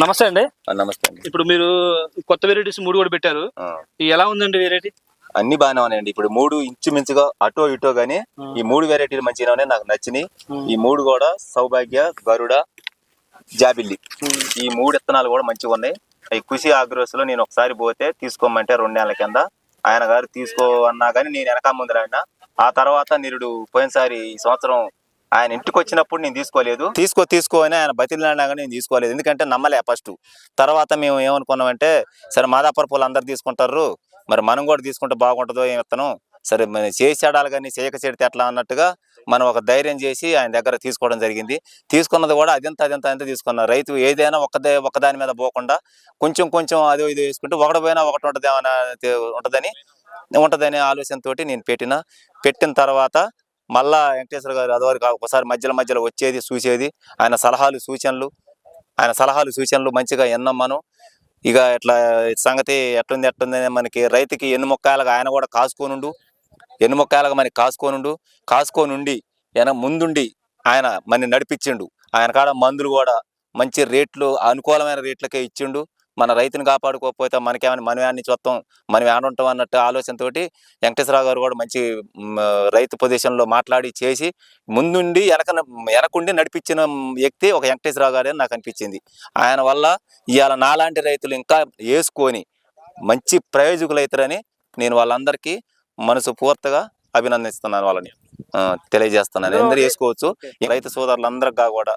నమస్తే అండి. నమస్తే అండి. ఇప్పుడు మీరు కొత్త వెరైటీస్ మూడు కూడా పెట్టారు. ఎలా ఉందండి వెరైటీ అన్ని బాగానే ఉన్నాయండి. ఇప్పుడు మూడు ఇంచుమించుగా అటో ఇటో గానీ ఈ మూడు వెరైటీలు మంచిగా ఉన్నాయి నాకు నచ్చినాయి. ఈ మూడు కూడా సౌభాగ్య గరుడ జాబిల్లి. ఈ మూడు విత్తనాలు కూడా మంచిగా ఉన్నాయి. అవి కృషి ఆగ్రోస్లో నేను ఒకసారి పోతే తీసుకోమంటే రెండు నెలల కింద. ఆయన గారు తీసుకో అన్నా కానీ నేను వెనక ముందర ఆ తర్వాత నిరుడు పోయినసారి ఈ సంవత్సరం ఆయన ఇంటికి వచ్చినప్పుడు నేను తీసుకోలేదు. తీసుకో తీసుకో అని ఆయన బతిలాడినా నేను తీసుకోలేదు. ఎందుకంటే నమ్మలే ఫస్ట్. తర్వాత మేము ఏమనుకున్నామంటే సరే మాదాపర పూలు అందరు తీసుకుంటారు మరి మనం కూడా తీసుకుంటే బాగుంటుందో ఏం విత్తనం సరే మరి చేసి కానీ చేయక చెడితే ఎట్లా అన్నట్టుగా మనం ఒక ధైర్యం చేసి ఆయన దగ్గర తీసుకోవడం జరిగింది. తీసుకున్నది కూడా అదింత అదింత అంత తీసుకున్నారు. రైతు ఏదైనా ఒకదే ఒకదాని మీద పోకుండా కొంచెం కొంచెం అదో ఇది వేసుకుంటే ఒకటి పోయినా ఒకటి ఉంటుంది ఉంటుందని ఉంటుందనే ఆలోచనతోటి నేను పెట్టిన. పెట్టిన తర్వాత మళ్ళా వెంకటేశ్వర గారు అదివరకు ఒకసారి మధ్యలో మధ్యలో వచ్చేది చూసేది. ఆయన సలహాలు సూచనలు ఆయన సలహాలు సూచనలు మంచిగా ఎన్నమ్మను. ఇక ఇట్లా సంగతి ఎట్లుంది ఎట్లుంది మనకి రైతుకి ఎన్ని మొక్కాయలుగా ఆయన కూడా కాసుకోనుండు. ఎన్ని మొక్కాయలుగా మనకి కాసుకోనుండు. కాసుకోనుండి ఆయన ముందుండి ఆయన మన నడిపించిండు. ఆయన కాడ మందులు కూడా మంచి రేట్లు అనుకూలమైన రేట్లకే ఇచ్చిండు. మన రైతుని కాపాడుకోకపోతే మనకేమైనా మనం అన్ని చూస్తాం మనం ఏడుంటాం అన్నట్టు ఆలోచనతోటి వెంకటేశ్వరరావు గారు కూడా మంచి రైతు పొజిషన్లో మాట్లాడి చేసి ముందుండి వెనక వెనకుండి నడిపించిన వ్యక్తి ఒక వెంకటేశ్వరరావు గారే నాకు అనిపించింది. ఆయన వల్ల ఇవాళ నాలాంటి రైతులు ఇంకా వేసుకొని మంచి ప్రయోజకులు అవుతారని నేను వాళ్ళందరికీ మనసు పూర్తిగా అభినందిస్తున్నాను వాళ్ళని. తెలియజేస్తున్నాను. అందరూ వేసుకోవచ్చు రైతు సోదరులందరికీ కూడా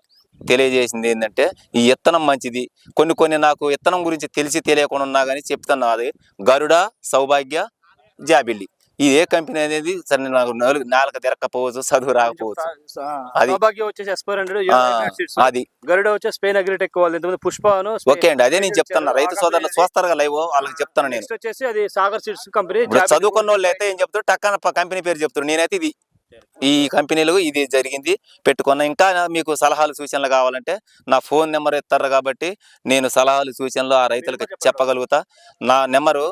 తెలియజేసింది ఏంటంటే ఈ ఇత్తనం మంచిది. కొన్ని కొన్ని నాకు ఇత్తనం గురించి తెలిసి తెలియకుండా ఉన్నా కానీ చెప్తున్నా అది. గరుడ సౌభాగ్య జాబిల్లి. ఇది ఏ కంపెనీ అనేది సరే నాకు నాలుగు నాలుగు తిరగకపోవచ్చు చదువు రాకపోవచ్చు. అది- వచ్చేసి ఎస్పైర్ హండ్రెడ్ అది. గరుడ వచ్చేసి స్పెయిన్ అగ్రిటెక్ వాళ్ళు పుష్పను ఓకే అండి అదే నేను చెప్తున్నా. రైతు సోదరులు చూస్తారు లైవ్ వాళ్ళకి చెప్తాను నేను. వచ్చేసి అది సాగర్ సీడ్స్ కంపెనీ చదువుకున్న వాళ్ళు అయితే ఏం చెప్తారు? టక్కన కంపెనీ పేరు చెప్తారు. నేనైతే ఇది ఈ కంపెనీలు ఇది జరిగింది. పెట్టుకున్న ఇంకా మీకు సలహాలు సూచనలు కావాలంటే నా ఫోన్ నెంబర్ ఇస్తారు కాబట్టి నేను సలహాలు సూచనలు ఆ రైతులకు చెప్పగలుగుతా. నా number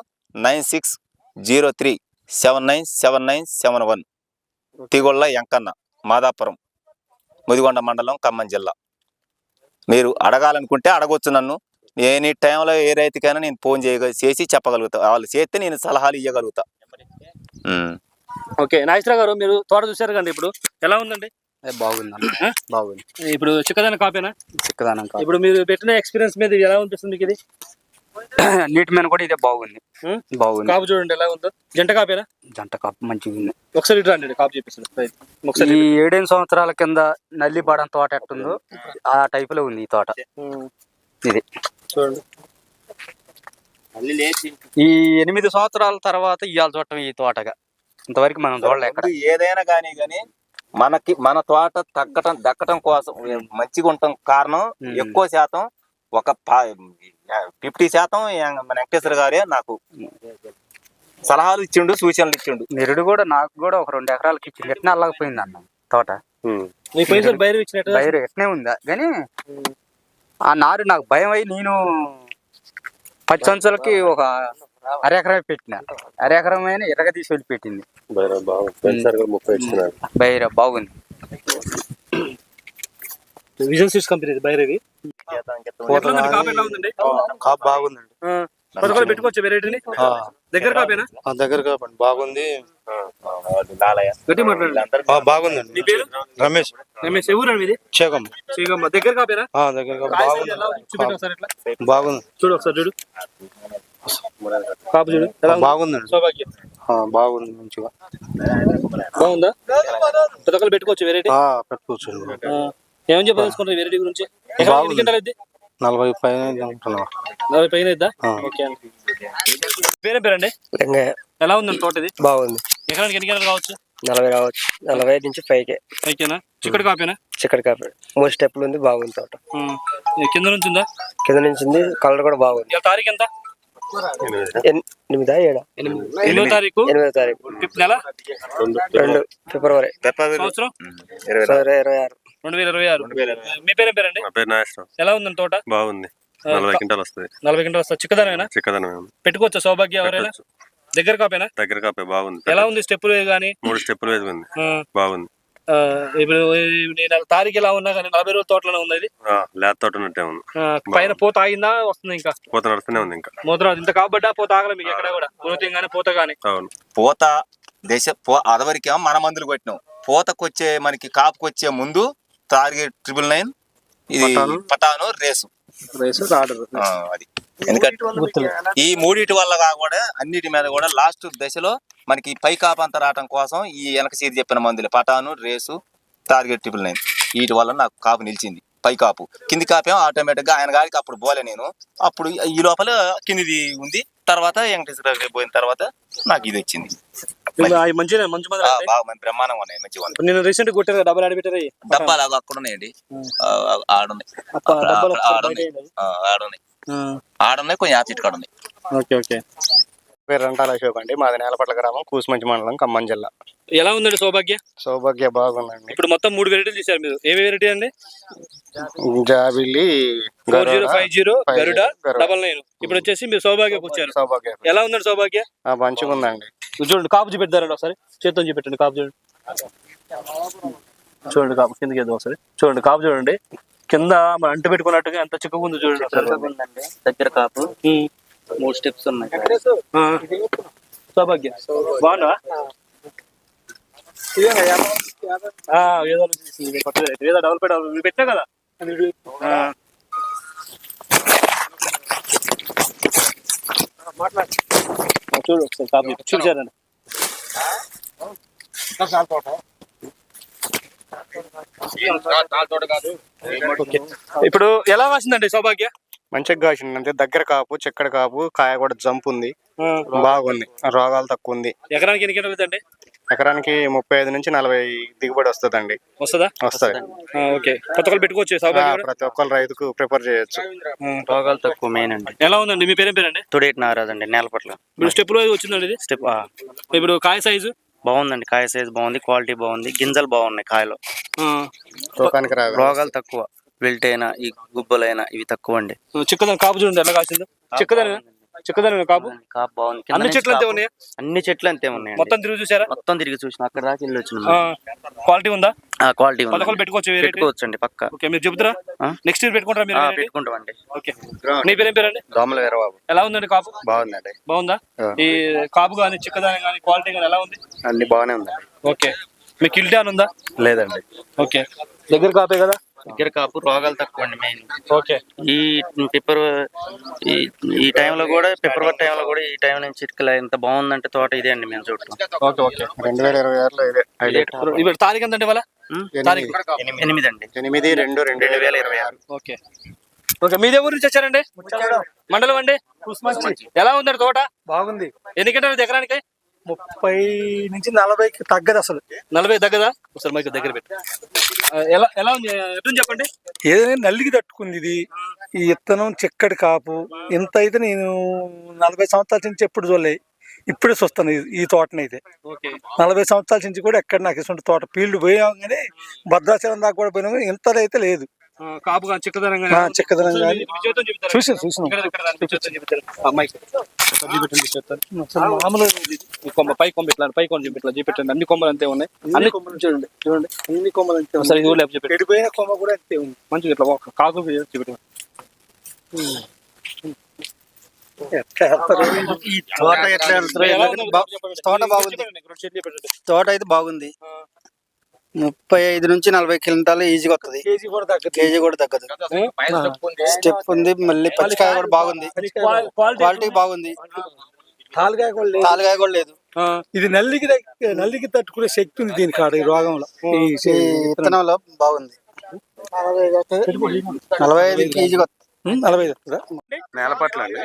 nine six zero three seven nine seven nine seven one. Tigolla Yenkanna Madapuram Mudigonda మండలం ఖమ్మం జిల్లా. మీరు అడగాలనుకుంటే అడగొచ్చు నన్ను. ఎనీ టైంలో ఏ రైతుకైనా నేను ఫోన్ చేయగ చేసి చెప్పగలుగుతా. వాళ్ళు చేస్తే నేను సలహాలు ఇవ్వగలుగుతా. ఓకే. నాగేశ్వర గారు మీరు తోట చూసారు కండి ఇప్పుడు? ఎలా ఉందండి? బాగుంది? బాగుంది. ఇప్పుడు చిక్కదన కాపేనా? చిక్కదానం కాదు ఇప్పుడు మీరు పెట్టిన ఎక్స్పీరియన్స్ మీద ఎలా అనిపిస్తుంది మీకు ఇది? నీటి మీద కూడా ఇదే బాగుంది? బాగుంది. కాపు చూడండి ఎలా ఉందో. జంట కాపేనా? జంట కాపు మంచిగా ఉంది. ఒకసారి ఇటు రండి కాపు చూపిస్తాడు. ఒకసారి ఈ ఏడెనిమిది సంవత్సరాల కింద నల్లిపాడం తోట ఎట్టుందో ఆ టైప్లో ఉంది ఈ తోట. ఇది. చూడండి. ఈ ఎనిమిది సంవత్సరాల తర్వాత ఇవాళ చూడటం ఈ తోటగా. ఇంతవరకు మనం చూడలే ఎక్కడ. ఇప్పుడు ఏదైనా కానీ కానీ మనకి మన తోట తగ్గటం దక్కటం కోసం మంచిగా ఉండటం కారణం. ఎక్కువ శాతం ఒక ఫిఫ్టీ శాతం మన వెంకటేశ్వర గారే నాకు సలహాలు ఇచ్చిండు సూచనలు ఇచ్చిండు. నిరుడు కూడా నాకు కూడా ఒక రెండు ఎకరాలకి ఇచ్చి ఎట్నే అల్లకపోయింది అన్న తోట? బయరు ఎట్నే ఉందా? కానీ ఆ నారు నాకు భయం అయి నేను పది సంవత్సరాలకి ఒక అర ఎకరం పెట్టిన. అర ఎకరం అయినా ఎరగ తీసి వెళ్ళిపెట్టింది బైర బాగుంది. విజన్ కంపెనీ బైరవి కాపు బాగుందండి. పెట్టుకోవచ్చు వెరైటీని? ఆ, దగ్గర కాపేనా? ఆ దగ్గర కాపండి. బాగుంది. బాగుందండి. మీ పేరు? రమేష్. రమేష్. ఎవరు దగ్గర కాపేనా? దగ్గర బాగుంది. చూడు ఒకసారి చూడు. కాపు చూడు? బాగుందండి. సౌభాగ్యం. బాగుంది మంచిగా. బాగుందా? పథకాలు పెట్టుకోవచ్చు వెరైటీ ఆ, పెట్టుకోవచ్చండి. ఏమని చెప్పదలుచుకుంటారు వెరైటీ గురించి? ఎన్ని గంటలు అయితే నలభై పైన నలభై పైన అండి పేరే పేరండి? ఎలా ఉందండి తోట ఇది? బాగుంది. ఎకరానికి ఎన్ని గంటలు కావచ్చు? నలభై రావచ్చు నలభై ఐదు నుంచి పైకే. ఓకేనా చిక్కడి కాపేనా? చిక్కడి కాపీ. మూడు స్టెప్లు ఉంది బాగుంది తోట. కింద నుంచి ఉందా? కింద నుంచి ఉంది కలర్ కూడా బాగుంది. తారీఖు ఎంత? ఎనిమిదా. ఏడా? ఎనిమిదో. తారీఖు? ఎనిమిదో తారీఖు. నెల? రెండు. ఫిబ్రవరి. సంవత్సరం? ఇరవై ఇరవై ఆరు. రెండు వేల ఇరవై ఆరు. మీ పేరేం పేరండి? నా పేరు నాగేశ్వరం ఎలా ఉందండి తోట? బాగుంది. నలభై క్వింటాలు వస్తుంది. నలభై గంటలు వస్తా చిక్కదనమేనా? చిక్కదనం పెట్టుకోవచ్చా సౌభాగ్య ఎవరైనా. దగ్గర కాపేనా? దగ్గర కాపే బాగుంది. ఎలా ఉంది స్టెప్పులు కానీ మూడు స్టెప్పులు వేసుకుంది బాగుంది. ఇప్పుడు నేను తారీఖు ఎలా ఉన్నా కానీ నలభై రోజుల తోటలోనే ఉంది ఇది ఆ, లేత తోట ఉన్నట్టే ఉంది. ఆ, పైన పూత ఆగిందా? వస్తుంది ఇంకా. పూత నడుస్తూనే ఉంది ఇంకా. మూత్రం ఇంత కాబట్టా పూత ఆగలే మీకు ఎక్కడ కూడా. గ్రోతింగ్ గానీ పూత గానీ అవును. పూత దశ పో అదవరికేమో మన మందులు కొట్టినాం. పూతకొచ్చే మనకి కాపుకొచ్చే ముందు టార్గెట్ ట్రిపుల్ నైన్ ఇది పటాను. రేసు. ఆ, అది. ఎందుకంటే ఈ మూడిటి వల్ల కూడా అన్నిటి మీద కూడా లాస్ట్ దశలో మనకి పై కాపంత రావటం కోసం ఈ వెనక సీది చెప్పిన మందులు. పటాను రేసు టార్గెట్ ట్రిపుల్ నైన్. వీటి వల్ల నాకు కాపు నిలిచింది. పై కాపు. కింది కాపేమో ఆటోమేటిక్గా ఆయన గారికి అప్పుడు పోలే నేను. అప్పుడు ఈ లోపల కిందిది ఉంది. తర్వాత వెంకటేశ్వర దగ్గరికి పోయిన తర్వాత నాకు ఇది వచ్చింది. మంచిగా మంచి బ్రహ్మాండంగా ఉన్నాయి. మంచిగా ఉన్నాయి. నేను రీసెంట్ డబ్బులు. డబ్బాలు అక్కడ ఉన్నాయండి. ఆడున్నాయి కొంచెం యాప్ కాడ ఉన్నాయి. Okay okay. పేరు రంటాల అశోక్ అండి. మాది నేలపట్ల గ్రామం కూసుమంచి మండలం ఖమ్మం జిల్లా. ఎలా ఉందండి సౌభాగ్య? సౌభాగ్య బాగుందండి. ఇప్పుడు మొత్తం మూడు వెరైటీలు తీశారు మీరు. ఏ వెరైటీ అండి? జాబిల్లి four zero five zero Garuda. Double nine. ఇప్పుడు వచ్చేసి మీరు సౌభాగ్యకు వచ్చారు సౌభాగ్య. ఎలా ఉందండి సౌభాగ్య? మంచిగా ఉందండి. చూడండి కాపు చూపెడతారండి ఒకసారి. చేత్తో చూపెట్టండి కాపు చూడండి. చూడండి కాపు కిందకి ఏదో ఒకసారి. చూడండి కాపు చూడండి. కింద మన అంటు పెట్టుకున్నట్టుగా ఎంత చిక్కగా ఉందో చూడండి ఒకసారి. దగ్గర కాపు. మూడు స్టెప్స్ ఉన్నాయి. సౌభాగ్య. బాగున్నా ఏదో తీసి కొత్తది. ఏదో డబుల్ పెట్ డబుల్ పెట్టినా కదా? చూడు ఒకసారి కాపు. ఇప్పుడు ఎలా వాసిందండి సౌభాగ్య? మంచిగా కాసింది అంటే దగ్గర కాపు చెక్కడ కాపు కాయ కూడా జంప్ ఉంది. బాగుంది. రోగాలు తక్కువ ఉంది. ఎకరానికి ఎన్ని కిలోలు అండి? ఎకరానికి ముప్పై ఐదు నుంచి నలభై దిగుబడి వస్తుందండి. వస్తుందా? వస్తుంది. ఆ, ఓకే. కొత్త వాళ్ళు పెట్టుకోవచ్చు? ప్రతి ఒక్కరు రైతుకు ప్రిపేర్ చేయొచ్చు. రోగాలు తక్కువ మెయిన్ అండి. ఎలా ఉందండి? మీ పేరేం పేరండి? తుడేటి నారాజ్ అండి నేలపట్ల. ఇప్పుడు స్టెప్లో వచ్చిందండి ఇది? స్టెప్ ఇప్పుడు కాయ సైజు? బాగుందండి కాయ సైజ్ బాగుంది క్వాలిటీ బాగుంది గింజలు బాగున్నాయి కాయలో. రోగాలు తక్కువ. విల్ట్ అయినా ఈ గుబ్బలైనా ఇవి తక్కువ అండి చిక్కదనం కాపు చూడండి ఎలా కాసిందో. చిక్కదనం? చిక్కదనం కాపు? కాపు బాగుంది. అన్ని చెట్లు అంతే ఉన్నాయా? అన్ని చెట్లు అంతే ఉన్నాయండి. మొత్తం తిరిగి చూసారా? మొత్తం తిరిగి చూసిన అక్కడ దాకా వెళ్ళి వచ్చిన. క్వాలిటీ ఉందా? క్వాలిటీ పథకాలు పెట్టుకోవచ్చు? పెట్టుకోవచ్చు అండి పక్క. ఓకే మీరు చెబుతారా? నెక్స్ట్ ఇయర్ పెట్టుకుంటారా మీరు ఆ, variety? పెట్టుకుంటామండి. ఓకే. మీ పేరేం పేరండి? దోమల వీరబాబు. ఎలా ఉందండి కాపు? బాగుందండి. బాగుందా. ఈ కాపు కానీ చిక్కదనం కానీ క్వాలిటీ కానీ ఎలా ఉంది? అన్ని బాగానే ఉందండి. ఓకే. మీకు కిల్టాన్ ఉందా? లేదండి. ఓకే. దగ్గర కాపే కదా? దగ్గర కాపు రోగాలు తక్కువ అండి మెయిన్ ఓకే. ఈ పెప్పర్ ఈ ఈ టైంలో కూడా ఫిబ్రవరి టైంలో కూడా ఈ టైం నుంచి ఇటుకల ఎంత బాగుందంటే తోట ఇదే అండి మేము చూడటం. Okay okay. రెండు వేల ఇరవై ఆరులో ఇదే. హైలైట్ ఇప్పుడు తారీఖు ఎంతండి ఇవాళ? తారీఖు. ఎనిమిది. అండి ఎనిమిది రెండు రెండు వేల ఇరవై ఆరు. ఓకే. ఓకే మీదే ఊరు నుంచి వచ్చారండి? మండలం అండి? ఎలా ఉందండి తోట? బాగుంది. ఎన్ని గంటలు ఎకరానికి? ముప్పై నుంచి నలభైకి తగ్గదు అసలు. నలభై దగ్గదా ఒకసారి మైక్ దగ్గర పెట్టు. ఎలా ఎలా ఉంది? చెప్పండి? ఏదైనా నల్లికి తట్టుకుంది ఇది. ఈ ఇత్తనం చిక్కడి కాపు. ఇంత అయితే నేను నలభై సంవత్సరాల నుంచి ఎప్పుడు చూడలే. ఇప్పుడే చూస్తాను ఈ- తోటనైతే. నలభై సంవత్సరాల నుంచి కూడా ఎక్కడ నాకు ఇటువంటి తోట. ఫీల్డ్ పోయాం కానీ భద్రాచలం దాకా కూడా పోయినా కానీ ఇంతదైతే లేదు. కాపు చిక్కదనం ఆ, చిక్కదనం చూసాను చూసాను. మామూలు కొమ్మ పై కొమ్మ ఇట్లా పై కొమ్మ ఇట్లా చూపెట్టండి అన్ని కొమ్మలు అంతే ఉన్నాయి. అన్ని కొమ్మలు చూడండి చూడండి. అన్ని కొమ్మలు అంతే ఇది చెప్పండి ఎడిపోయిన కొమ్మ కూడా అంతే ఉంది. మంచిగా ఇట్లా కాకు చూపెట్టండి ఎట్లా బాగుంది. తోట అయితే బాగుంది. ముప్పై ఐదు నుంచి నలభై క్వింటాలు ఈజీగా వస్తుంది కేజీ కూడా తగ్గదు. కేజీ కూడా తగ్గదు. స్టెప్ ఉంది మళ్ళీ పచ్చికాయ కూడా బాగుంది. క్వాల్- క్వాలిటీ బాగుంది. తాలుగాయ కూడా లేదు. తాలుగాయ కూడా లేదు. ఇది నల్లికి నల్లికి తట్టుకునే శక్తి ఉంది దీని కాడ ఈ రోగంలో. ఈ విత్తనంలో బాగుంది. నలభై ఐదు ఈజీగా వస్తుంది నలభై వస్తుందా? నేలపట్ల అండి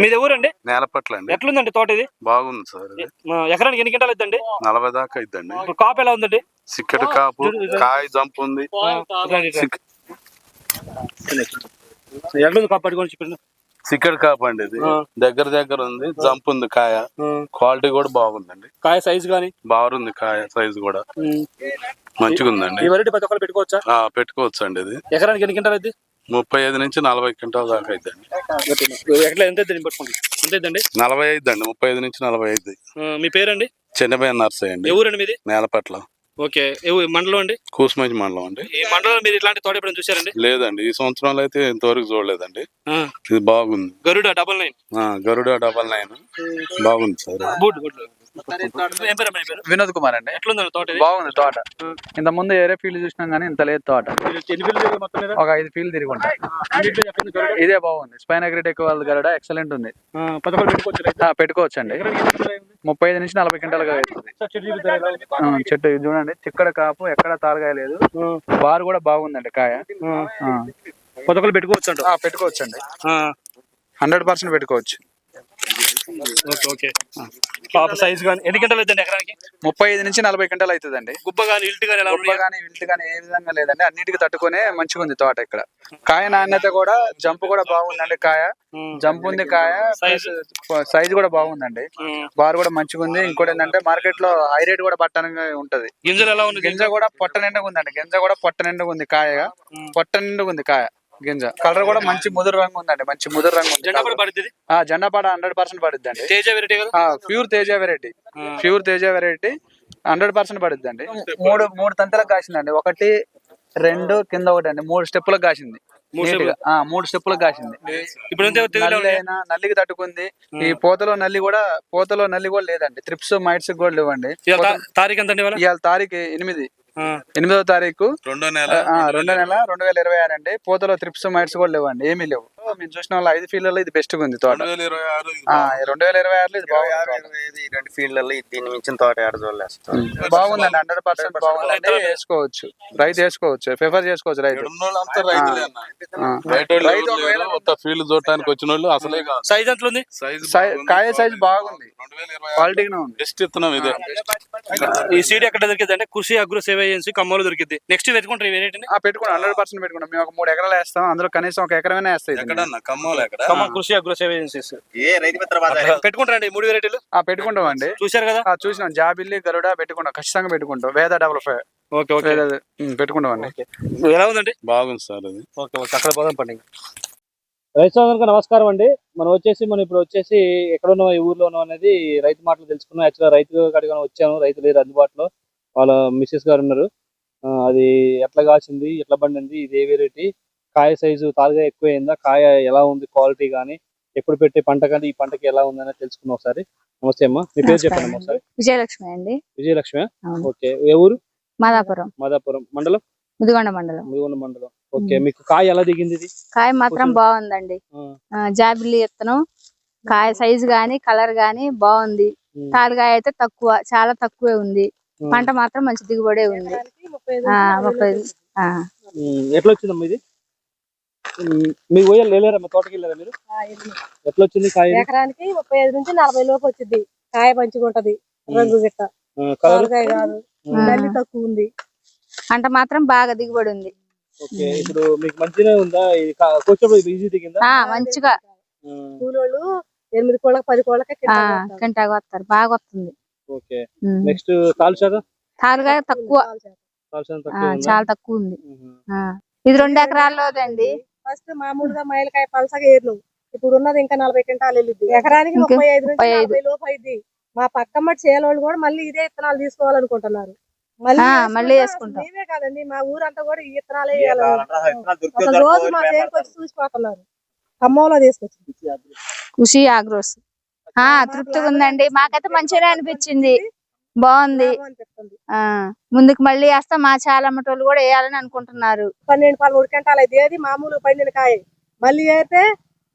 మీది ఊరండి? నేలపట్ల అండి ఎట్లుందండి తోట ఇది? బాగుంది సార్ ఎకరానికి ఎన్ని గంటలు ఇద్దండి నలభై దాకా ఇద్దండి కాపు ఎలా ఉందండి? సిక్కటి కాపు కాయ జంప్ ఉంది. ఎట్లుంది కాపు పట్టుకొని చెప్పండి సిక్కటి కాపు అండి ఇది. దగ్గర దగ్గర ఉంది జంప్ ఉంది కాయ. క్వాలిటీ కూడా బాగుందండి. కాయ సైజు కానీ బాగుంది కాయ సైజు కూడా. మంచిగా ఉందండి పెట్టుకోవచ్చా? ఆ, పెట్టుకోవచ్చు అండి ఇది. ఎకరానికి ఎన్ని గంటలు అయితే ముప్పై ఐదు నుంచి నలభై క్వింటాల దాకా అయిద్దండి. ఎట్లా ఎంత ఇద్దండి పట్టుకోండి ఎంత ఇద్దండి నలభై ఐదు అండి ముప్పై ఐదు నుంచి నలభై ఐదు. మీ పేరండి? చిన్నబయ్య నర్సయ్య అండి. ఏ ఊరండి మీది? నేలపట్ల. ఓకే మండలం అండి? కూసుమంచి మండలం అండి. ఈ మండలంలో మీరు ఇట్లాంటి తోట ఎప్పుడైనా చూసారండి లేదండి ఈ సంవత్సరంలో అయితే ఇంతవరకు చూడలేదండి. ఇది బాగుంది. Garuda double nine. ఆ, గరుడ డబల్ నైన్. బాగుంది sir. Good good. Vinod Kumar అండి. తోట? బాగుంది తోట. ఇంత ముందు ఏరే ఫీల్డ్ చూసినాం కానీ ఇంత లేదు తోట? ఒక ఐదు ఫీల్డ్ తిరిగి ఉంటాయి. ఇదే బాగుంది. స్పైనగ్రేట్ ఎక్కువ గరడ ఎక్సలెంట్ ఉంది. పెట్టుకోవచ్చు రైతు. ఆ, పెట్టుకోవచ్చు అండి? ముప్పై ఐదు నుంచి నలభై అవుతుంది సార్ చెట్టు ఇది చూడండి. చిక్కడ కాపు ఎక్కడ తారగాయ లేదు. బారు కూడా బాగుందండి కాయ. ఆ. పదకొండు పెట్టుకోవచ్చు అంట ఆ, పెట్టుకోవచ్చు అండి హండ్రెడ్ పర్సెంట్ పెట్టుకోవచ్చు. Okay okay. పాప సైజ్ కానీ ఎన్ని గంటలు అవుతుంది ఎకరానికి? ముప్పై ఐదు నుంచి నలభై క్వింటాలు అవుతుందండి. గుబ్బ కానీ ఇల్ట్ కానీ ఎలా ఉన్నాయి? కానీ కానీ ఏ విధంగా లేదండి. అన్నిటికీ తట్టుకునే మంచిగా ఉంది తోట ఇక్కడ. కాయ నాణ్యత కూడా జంప్ కూడా బాగుందండి కాయ. జంప్ ఉంది కాయ? సైజ్ కూడా బాగుందండి. బార్ కూడా మంచిగా ఉంది. ఇంకోటి ఏంటంటే మార్కెట్లో హై రేట్ కూడా పట్టణంగా ఉంటది. గింజలు ఎలా ఉంది గింజ కూడా పొట్ట నిండుగా ఉందండి. గింజ కూడా పొట్ట నిండుగా ఉంది కాయగా. పొట్ట నిండుగా ఉంది కాయ. గింజ. కలర్ కూడా మంచి ముదురు రంగు ఉందండి మంచి ముదురు రంగు ఉంది జెండా పాట హండ్రెడ్ పర్సెంట్ పడుద్ది అండి Teja variety pure Teja variety. Pure Teja variety hundred percent పడుద్ది అండి మూడు మూడు తంతలకు కాసిందండి. ఒకటి రెండు కింద ఒకటి అండి మూడు స్టెప్పులకు కాసింది. మూడు నీట్గా. ఆ, మూడు స్టెప్పులకు కాసింది. ఇప్పుడు నల్లికి తట్టుకుంది. ఈ పోతలో నల్లి కూడా పోతలో నల్లి కూడా లేదండి. ట్రిప్స్ మైట్స్ కూడా లేవండి. తారీఖు ఎంత ఇవాళ తారీఖు ఎనిమిది. ఆ. ఎనిమిదో తారీఖు. రెండో నెల. రెండో నెల రెండు వేల ఇరవై ఆరు అండి. పోతలో ట్రిప్స్ మైట్స్ కూడా లేవండి. ఏమీ లేవు. మేము చూసిన వాళ్ళ ఐదు ఫీల్డ్లలో ఇది బెస్ట్ ఉంది తోట. రెండు వేల ఇరవై ఆరులో ఇది బాగుంది రెండు ఫీల్డ్లలో దీన్ని మించిన తోట ఏడ చూడలేదు బాగుందండి. హండ్రెడ్ పర్సెంట్ బాగుందండి. వేసుకోవచ్చు. రైతు వేసుకోవచ్చు. ప్రిఫర్ చేసుకోవచ్చు రైతు. ఫీల్డ్ చూడటానికి వచ్చిన వాళ్ళు అసలే సైజ్ ఎంత ఉంది? సైజు సై- కాయ సైజ్ బాగుంది. క్వాలిటీగానే ఉంది. బెస్ట్ ఇస్తున్నాం ఇదే. ఈ సీడ్ ఎక్కడ దొరికింది అంటే కృషి అగ్రో సేవ ఏజెన్సీ ఖమ్మంలో దొరికింది. నెక్స్ట్ పెట్టుకుంటారు ఈ వెరైటీని? ఆ పెట్టుకున్నాం హండ్రెడ్ పర్సెంట్ పెట్టుకున్నాం మేము ఒక మూడు ఎకరాలు వేస్తాం. అందులో కనీసం ఒక ఎకరమైనా వేస్తాయి ఖమ్మం కృషి అగ్రో సేవ ఏజెన్సీస్. పెట్టుకుంటారండి ఈ మూడు వెరైటీలు. ఆ పెట్టుకుంటాం అండి చూశారు కదా? ఆ చూసినాం. జాబిల్లి గరుడ పెట్టుకుంటాం. ఖచ్చితంగా పెట్టుకుంటాం. వేద ఫైవ్ ఓకే ఓకే. పెట్టుకుంటాం అండి ఎలా ఉందండి? బాగుంది సార్ అది. Okay okay. అక్కడ పోదాం పండి రైతు సోదరులకు నమస్కారం అండి. మనం వచ్చేసి మనం ఇప్పుడు వచ్చేసి ఎక్కడ ఉన్నాం ఈ ఊర్లో ఉన్నాం అనేది రైతు మాటలు తెలుసుకున్నాం. యాక్చువల్గా రైతు కాడికి వచ్చాను రైతు లేరు అందుబాటులో. వాళ్ళ మిస్సెస్ గారు ఉన్నారు. అది ఎట్లా కాసింది ఎట్లా పండింది ఇది ఏ వెరైటీ కాయ సైజు తాలుగా ఎక్కువైందా? కాయ ఎలా ఉంది? క్వాలిటీ కానీ ఎప్పుడు పెట్టే పంట కానీ ఈ పంటకి ఎలా ఉందని తెలుసుకున్నాం ఒకసారి. నమస్తే అమ్మా. మీ పేరు చెప్పండి ఒకసారి. విజయలక్ష్మి అండి. విజయలక్ష్మి. ఓకే. ఏ ఊరు? మాదాపురం. మాదాపురం. మండలం? ముదిగొండ మండలం. ముదిగొండ మండలం. ఓకే మీకు కాయ ఎలా దిగింది ఇది? కాయ మాత్రం బాగుందండి. జాబిల్లి ఇత్తనం కాయ సైజు గాని కలర్ గాని బాగుంది. తాలుగాయ అయితే తక్కువ చాలా తక్కువే ఉంది. పంట మాత్రం మంచి దిగుబడే ఉంది. ఆ, ముప్పై ఎట్లా వచ్చిందమ్మా ఇది? వెళ్ళారా తోటకి వెళ్ళారా మీరు? ఎట్లా వచ్చింది కాయ? ఎకరానికి ముప్పై ఐదు నుంచి నలభై లోపు వచ్చింది కాయ మంచిగా ఉంటది రంగు గిట్ట. కాదు. తక్కువ ఉంది. పంట మాత్రం బాగా దిగుబడి ఉంది. ఓకే ఇప్పుడు మీకు మంచిగా ఉందా? ఇది కూర్చోబోయి దిగిందా? ఆ మంచిగా. కూలోళ్ళు ఎనిమిది కోళ్ళకి పది కోళ్ళకి ఆ వస్తారు. బాగా వస్తుంది. ఓకే. ఉమ్. నెక్స్ట్ తాల్ శాతం తాలుగాయ తక్కువ. తాల్ శాతం ఆ, తక్కువ ఉందా? చాలా తక్కువ ఉంది. ఉహు. ఆ, ఇది రెండు ఎకరాల్లోదండి ఫస్ట్ మామూలుగా మైలకాయ పలసగా ఏర్లు. ఇప్పుడు ఉన్నది ఇంకా నలభై క్వింటాలు వెళ్ళిద్ది. ఎకరానికి ఇంకా ముప్పై ఐదు నుంచి ముప్పై ఐదు. నలభై లోపు అయింది మా పక్కమ్మటి చేలోళ్ళు కూడా మళ్ళీ ఇదే ఇత్తనాలు తీసుకోవాలనుకుంటున్నారు. మళ్ళీ ఆ, వేసుకుంటే. మేమే కాదండి మా ఊరంతా కూడా వేయాలి అసలు రోజు మా చేనుకి వచ్చి చూసిపోతున్నారు. ఖమ్మంలో తీసుకొచ్చి కృషి ఆగ్రోస్ ఆ తృప్తిగా ఉందండి. మాకైతే మంచిగానే అనిపించింది. బాగుంది. ఆ ముందుకు మళ్ళీ వేస్తా. మా చాలా అమ్మటోళ్ళు కూడా వేయాలని అనుకుంటున్నారు. పన్నెండు పదమూడు క్వింటాలు అయితే ఏది? మామూలు పండిన కాయ. మళ్ళీ అయితే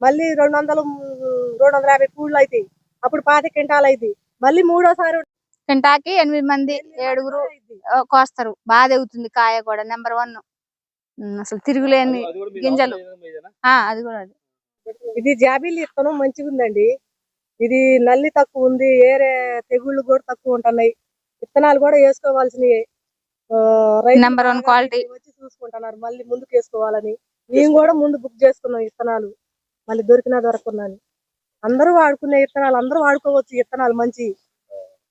మళ్ళీ రెండు వందలు రెండు వందల యాభై కూళ్ళు అవుతాయి అప్పుడు పాతి క్వింటాలు అవుతాయి మళ్ళీ మూడోసారి కింటాకి ఎనిమిది మంది ఏడుగురు కోస్తారు. బాగా ఎగుతుంది కాయ కూడా నెంబర్ వన్. అసలు తిరుగులేని గింజలు. అది కూడా అది. ఇది జాబిల్లి ఇత్తనం మంచిగా ఉందండి. ఇది నల్లి తక్కువ ఉంది ఏరే తెగుళ్ళు కూడా తక్కువ ఉంటున్నాయి. విత్తనాలు కూడా వేసుకోవాల్సినవి one బాగా quality. వచ్చి చూసుకుంటున్నారు మళ్ళీ ముందుకు వేసుకోవాలని. మేము కూడా ముందు బుక్ చేసుకున్నాం విత్తనాలు మళ్ళీ దొరికినా దొరకకున్నా అని. అందరూ వాడుకునే విత్తనాలు అందరూ వాడుకోవచ్చు విత్తనాలు మంచి.